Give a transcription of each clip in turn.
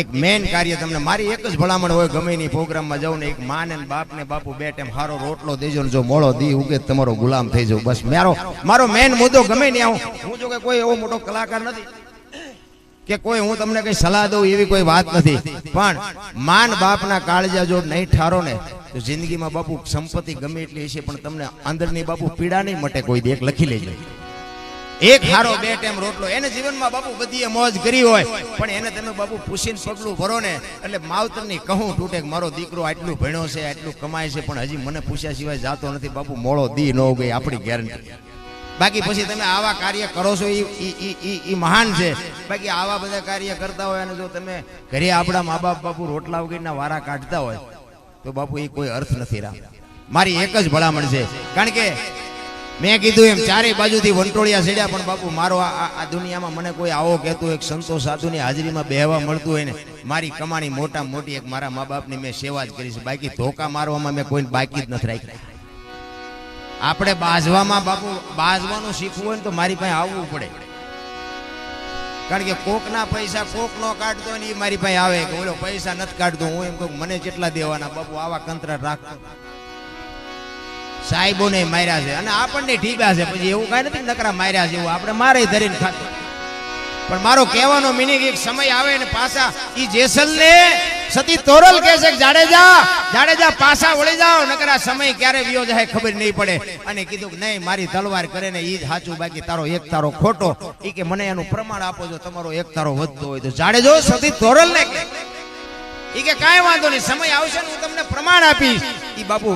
એક મેઇન કાર્ય તમને મારી એક જ ભલામણ હોય, ગમે ની પ્રોગ્રામમાં જાઉં ને એક માં ને બાપ ને બાપુ બે ટાઈમ હારો રોટલો દેજો ને જો મોળો દી ઉગે તમારો ગુલામ થઈ જાવ બસ મારો મારો મેન મુદ્દો ગમે નહીં આવું. હું જો કે કોઈ એવો મોટો કલાકાર નથી કે કોઈ હું તમને કઈ સલાહ દઉં એવી કોઈ વાત નથી. પણ માન બાપના કાળજા જો નહીં ઠારો ને, તો જિંદગીમાં બાપુ સંપત્તિ ગમે એટલી હશે, પણ તમને અંદરની બાપુ પીડા નહીં મટે કોઈ દેખ લખી લેજો. એક હારો બે ટાઈમ રોટલો. એને જીવનમાં બાપુ બધી મોજ કરી હોય, પણ એને તમે બાપુ પૂછીને પગલું ભરો ને, એટલે માવતરની કહું તૂટે મારો દીકરો આટલું ભણ્યો છે, આટલું કમાય છે, પણ હજી મને પૂછ્યા સિવાય જાતો નથી. બાપુ મોળો દી ન ગઈ, આપણી ગેરંટી બાકી પછી તમે આવા કાર્ય કરો છો, ઈ મહાન છે. બાકી આવા બધા કાર્ય કરતા હોય, અને જો તમે ઘરે આપણા મા બાપ બાપુ રોટલા વગરના વારા કાઢતા હોય, તો બાપુ એ કોઈ અર્થ નથી રામ. મારી એક જ ભલામણ છે. કારણ કે મેં કીધું એમ ચારે બાજુથી વંટોળિયા સેડ્યા પણ બાપુ, મારો આ દુનિયામાં મને કોઈ આવો કહેતું એક સંતો સાધુની હાજરીમાં બેહવા મળતું હોય ને, મારી કમાણી મોટા મોટી એક મારા મા બાપની મેં સેવા જ કરી છે. બાકી ધોકા મારવામાં મેં કોઈને બાકી જ નથી રાખી આપણે બાજવામાં બાપુ બાજવાનું શીખવું હોય ને તો મારી પાસે આવવું પડે. કારણ કે કોકના પૈસા કોક નો કાઢતો ને એ મારી પાસે આવે કે ઓલો પૈસા નથી કાઢતો, હું એમ કહું મને જેટલા દેવાના બાપુ, આવા કંત્ર રાખતો સાહેબોને માર્યા છે. અને આપણને ઠીકા છે. પછી એવું કાંઈ નથી નકરા માર્યા છે એવું. આપણે મારે ધરીને ખાતું પણ મારો કહેવાનો મિનિંગ એક સમય આવે ને પાછા ઈ જેસલ ને સતી તોરલ કહે છે જાડેજા જાડેજા પાછા વળી જાઓ. નકરા સમય ક્યારે વિયો જાય ખબર નહીં પડે. અને કીધું કે નહીં, મારી તલવાર કરે ને ઈ જ સાચું, બાકી તારો એક તારો ખોટો. ઈ કે મને એનું પ્રમાણ આપો જો તમારો એક તારો વધતો હોય તો. જાડેજો સતી તોરલ ને કે કાંઈ વાંધો નહીં, સમય આવશે ને હું તમને પ્રમાણ આપીશ. ઈ બાપુ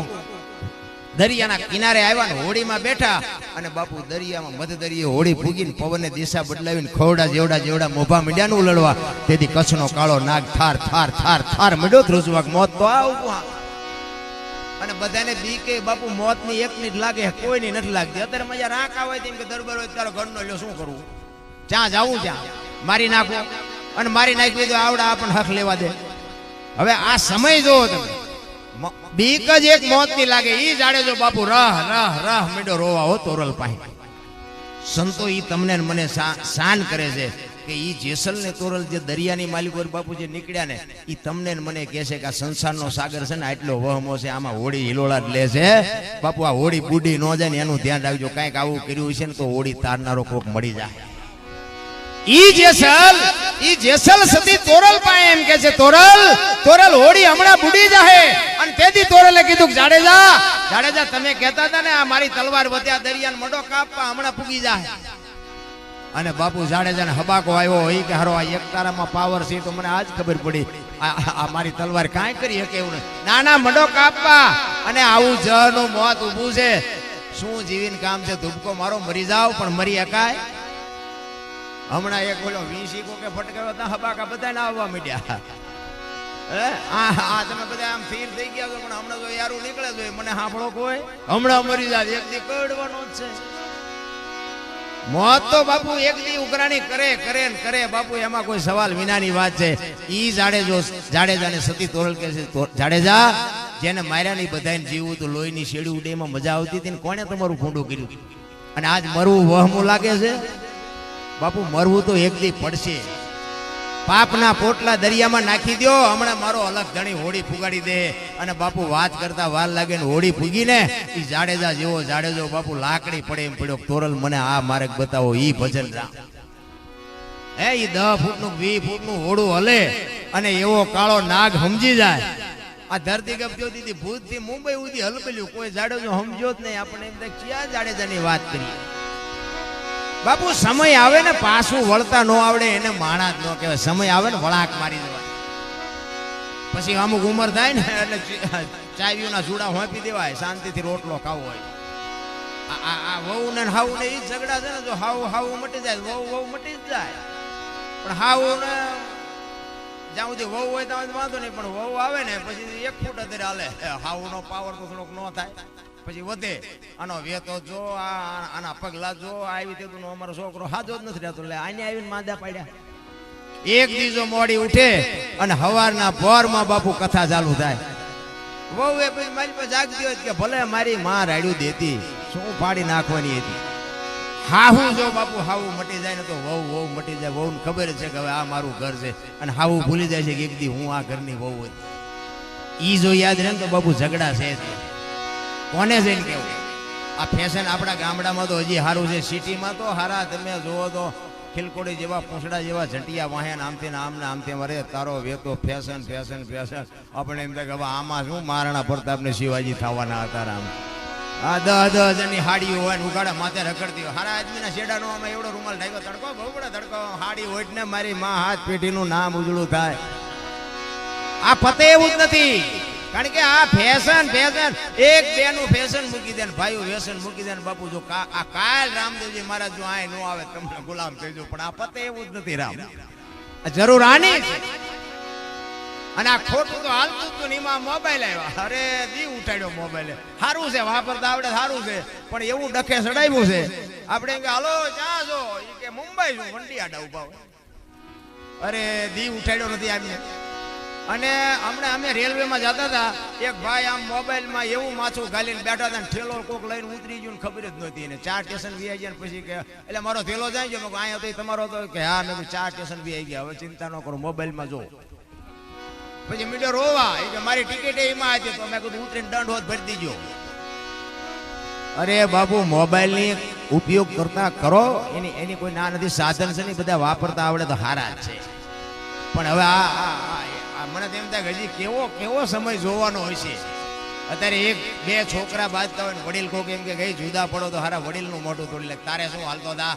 દરિયાના કિનારે આવ્યા ને હોડીમાં બેઠા. અને બાપુ દરિયામાં મધ દરિયે હોડી ફૂગીને પવનને દિશા બદલાવીને ખોડા જેવડા જેવડા મોભા મીડિયાનું ઉલળવા. તેથી કચ્છનો કાળો નાગ થાર થાર થાર થાર મીડ્યો. ધ્રુજવાક મોત તો આવું અને બધાને બીકે બાપુ, મોતની એકની જ લાગે, કોઈની નથી લાગતી. અત્યારે મજા રાખ આવે તેમ કે દરબાર હોય તારો ઘરનો લ્યો, શું કરવું ત્યાં જાવું ત્યાં. મારી નાખો. અને મારી નાખવી તો આવડા આપણને હક લેવા દે. હવે આ સમય જોવો તમે. બીક જ એક મોતની લાગે. ઈ જાડે જો બાપુ, રહ રહ, રાહ મીડો રોવા હો તોરલ પાસે. સંતો ઈ તમને મને શાન કરે છે કે ઈ જેસલ ને તોરલ જે દરિયાની માલિકો બાપુ જે નીકળ્યા ને, ઈ તમને મને કહે છે કે આ સંસારનો સાગર છે ને આટલો વહમો છે, આમાં હોડી હિલોળા જ લે છે. બાપુ, આ હોડી બુડી ન જાય ને, એનું ધ્યાન રાખજો. કાંઈક આવું કર્યું છે ને, તો હોળી તારનારો કોક મળી જાય. ઈ જેસલ જેસલ સતી તોરલ પાસે એમ કે છે, તોરલ તોરલ હોડી હમણાં બુડી જાહે. અને તેથી તોરલે કીધું જાડેજા જાડેજા, તમે કહેતા હતા ને, આ મારી તલવાર વધ્યા દરિયાન મડો કાપવા હમણાં ફૂગી જાહે. અને બાપુ જાડેજાને હબાકો આવ્યો હોય કે, હારો, આ એકતારામાં પાવર છે, તો મને આજ ખબર પડી. આ મારી તલવાર કાંઈ કરી શકે એવું નહીં ના ના મડો કાપવા. અને આવું જનું મોત ઊભું છે. શું જીવીને કામ છે? ધૂપકો મારો, મરી જાવ પણ મરી એકાય હમણાં એક બોલો વીસી કોકે ફટકાયો હતા હબાકા બધાને આવવા માંડ્યા. હે? આ આ તમે બધા આમ તો બાપુ ને એમાં કોઈ સવાલ વિનાની વાત છે. ઈ જાડેજો જાડેજાને સતી તોરલ જાડેજા, જેને માર્યા નહીં બધાને જીવવું તો લોહીની શેડી ઉડે એમાં મજા આવતી હતી ને કોણે તમારું ખોટું કર્યું? અને આજ મરવું વહમું લાગે છે? બાપુ, મરવું તો એક દી પડશે. પાપના પોટલા દરિયામાં નાખી દ્યો, હમણાં મારો અલગ ધણી હોડી ફુગાડી દે. અને બાપુ, વાત કરતા વાર લાગે ને હોડી ફૂગીને એ જાડેજા જેવો જાડેજો, બાપુ, લાકડી પડે એમ પડ્યો. તોરલ, મને આ માર્ગ બતાવો, ઈ ભજન રામ હે, ઈ દહ ફૂટનું વી ફૂટનું હોડું હલે અને એવો કાળો નાગ સમજી જાય. આ ધરતી ગપજો દીધી ભૂતથી મુંબઈ ઉધી હલબલ્યું. કોઈ જાડેજો સમજ્યો જ નહીં. આપણે એમ ક્યાં જાડેજાની વાત કરીએ? બાપુ, સમય આવે ને પાછું વળતા ન આવડે, એને માણા જ ન કહેવાય. સમય આવે ને વળાક મારી દેવા. પછી અમુક ઉંમર થાય ને, એટલે ચાવીઓના જુડા હોંપી દેવાય, શાંતિથી રોટલો ખાવો હોય. આ- વહુ ને હાવ ને એ ઝઘડા છે ને જો હાવ હાવ મટી જાય, વહુ વહુ મટી જ જાય. પણ હાવ ને જ્યાં સુધી વહુ હોય ત્યાં વાંધો નહીં, પણ વહુ આવે ને, પછી એક ફૂટ અત્યારે હાલે. હાવ નો પાવર તો થોડોક ન થાય. પછી વધે. આનો વેતો જો, આ આના પગલા જો, આવી તે અમારો છોકરો હાજો જ નથી રહેતો. એટલે આને આવીને માંદા પાડ્યા. એક દીજો મોડી ઉઠે અને હવારના પોરમાં બાપુ કથા ચાલુ થાય. વહુ એ પછી મારી પાસે જાગતી હોય કે ભલે મારી માં રાડ્યું દેતી, શું ફાડી નાખવાની હતી હાહુ જો બાપુ હાવું મટી જાય ને તો વહુ વહુ મટી જાય. વહુ ખબર છે કે હવે આ મારું ઘર છે. અને હાવું ભૂલી જાય છે કે એક દી હું આ ઘરની વહુ હતી. ઈ જો યાદ રહે ને તો બાપુ ઝઘડા છે. કોને જઈને કેવું? આ ફેશન આપણા ગામડામાં તો હજી સારું છે. સિટીમાં તો હારા, તમે જોવો તો ખિલકોડી જેવા, પૂંછડા જેવા ઝંટિયા વાહ્યા આમથી આમ ને આમને આમથી અરે, તારો વેતો ફેશન ફેશન ફેશન આપણે એમ કે આમાં શું મહારાણા પ્રતાપને શિવાજી થવાના હતા રામ. આ દહ દહ જણની હાડી હોય ઉગાડા, માથે રખડતી હોય. હારા આદમીના શેડાનો આમાં એવડો રૂમાલ ઢાંક્યો, તડકો, બહુ બડા તડકો. હાડી હોય ને મારી માં હાથ પેઢીનું નામ ઉજળું થાય. આ પતે એવું જ નથી. કારણ કે આ ફેશન ફેશન એક બે નું ફેશન મૂકી દે ને ભાઈઓ મૂકી દે બાપુ, જો આ કાલ રામદેવજી મહારાજ જો આ નો આવે તમને ગુલામ થઈ પણ આ પતે એવું જ નથી રામ. જરૂર આની અને આ ખોટું તો હાલતું તું ને એમાં મોબાઈલ આવ્યા. અરે, દી ઉઠાડ્યો મોબાઈલ. સારું છે, વાપરતા આવડે સારું છે. પણ એવું ડખે ચડાવ્યું છે. આપણે કે, હાલો, ક્યાં છો? કે, મુંબઈ છું વંડી આડા ઊભા અરે, દી ઉઠાડ્યો નથી આમને અને હમણાં અમે રેલવેમાં જતા હતા. એક ભાઈ આમ મોબાઈલમાં એવું માથું ગાલીને બેઠા હતા ને ઠેલો કોક લઈને ઉતરી ગયું ને ખબર જ નહોતી. એને ચાર સ્ટેશન બી આવી ગયા પછી કે, એટલે મારો થેલો જાય ગયો. મેં અહીંયા તો તમારો હતો કે, હા. મેં ચાર સ્ટેશન બી આવી ગયા. હવે ચિંતા ન કરો, મોબાઈલમાં જો પછી મીડિયો રોવા. એ કે, મારી ટિકિટ એમાં હતી. તો મેં કીધું, ઉતરીને દંડ હોત ભરી દીજો. અરે બાપુ, મોબાઈલની ઉપયોગ કરતા કરો. એની એની કોઈ ના નથી. સાધન છે ને બધા વાપરતા આવડે તો હારા છે. પણ હવે આ મને તેમ થાય હજી કેવો કેવો સમય જોવાનો હોય છે. અત્યારે એક, બે છોકરા બાજતા હોય વડીલ કોક એમ કે ગઈ જુદા પડો તો હારા વડીલનું મોટું તોડી લે. તારે શું હાલતો દા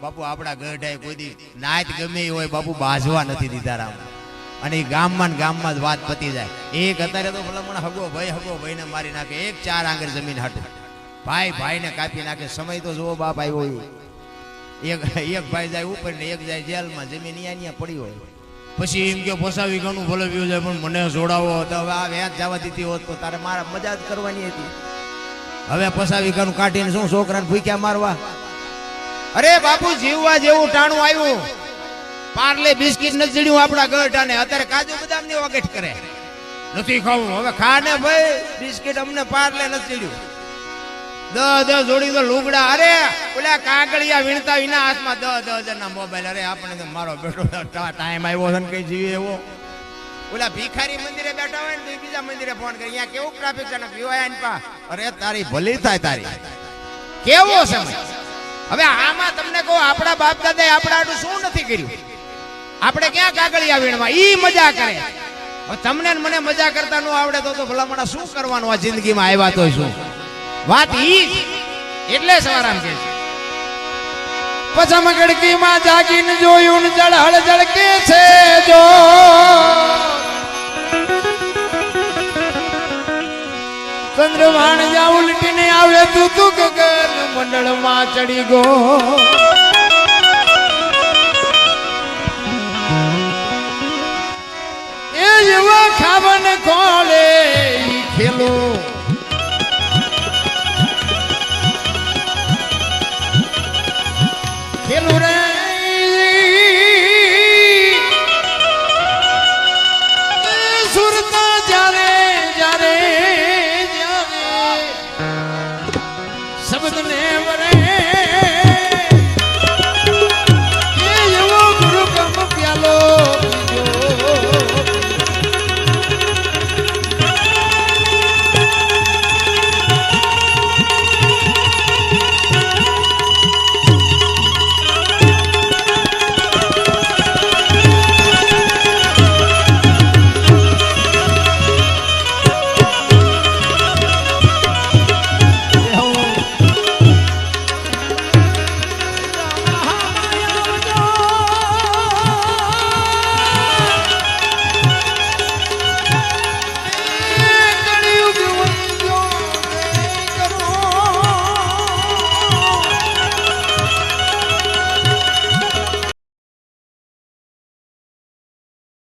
બાપુ, આપણા ગઢાય કોઈ દી નાત ગમે એ હોય, બાપુ બાજવા નથી દીધા રામ. અને એ ગામમાં ગામમાં જ વાત પતી જાય. એક અત્યારે તો ભલામણ હગો ભાઈ હગો ભાઈને મારી નાખે. એક ચાર આંગળ જમીન હાટે. ભાઈ, ભાઈને કાપી નાખે. સમય તો જુઓ બાપ આવ્યો. એક એક ભાઈ જાય ઉપર ને એક જાય જેલમાં. જમીન અહીંયા પડી હોય. પછી એમ કે ફસાવી ઘણું ભલે વ્યૂ જાય, પણ મને જોડાવો. તો હવે આ વ્યાજ જવા દીધી હોત તો તારે મારા મજા જ કરવાની હતી. હવે ફસાવી ઘણું કાઢીને શું છોકરાને ભૂખ્યા મારવા? અરે બાપુ, જીવવા જેવું ટાણું આવ્યું. પાર્લે બિસ્કિટ નથી ચડ્યું આપણા ગઢાને અત્યારે કાજુ બદામની વગેટ કરે. નથી ખાવું. હવે ખા ને ભાઈ, બિસ્કિટ અમને પાર્લે નથી જડ્યું દસ દસ જોડી તો લુગડા. અરે, ઓલા કાગળિયા વીણતા વિના હાથમાં દસ દસ મોબાઈલ. અરે આપણે મારો બેટો ટાઈમ આવ્યો ને કઈ જીવે એવો. ઓલા ભિખારી મંદિરે બેઠા હોય ને તો બીજા મંદિરે ફોન કરી. અહીંયા ટ્રાફિક છે? ને, પીવાય પા. અરે, તારી ભલી થાય તારી. કેવો સમય હવે આમાં તમને કહું, આપણા બાપ દાદાએ આપણા આટલું શું નથી કર્યું? આપણે ક્યાં કાગળિયા વીણવા? ઈ મજા કરે. હવે તમને મને મજા કરતા ન આવડે તો તો ભલામણા શું કરવાનું આ જિંદગીમાં આવ્યા તો શું? વાત ઈ એટલે સવારામ કે છે. પછમ ગડકીમાં જાગીને જોયું ને જળહળ જળકે છે જો. ચંદ્રવાણ જા ઉલટીને આવે તું તું ગગન મંડળમાં ચડી ગો શબ્દ ને વરે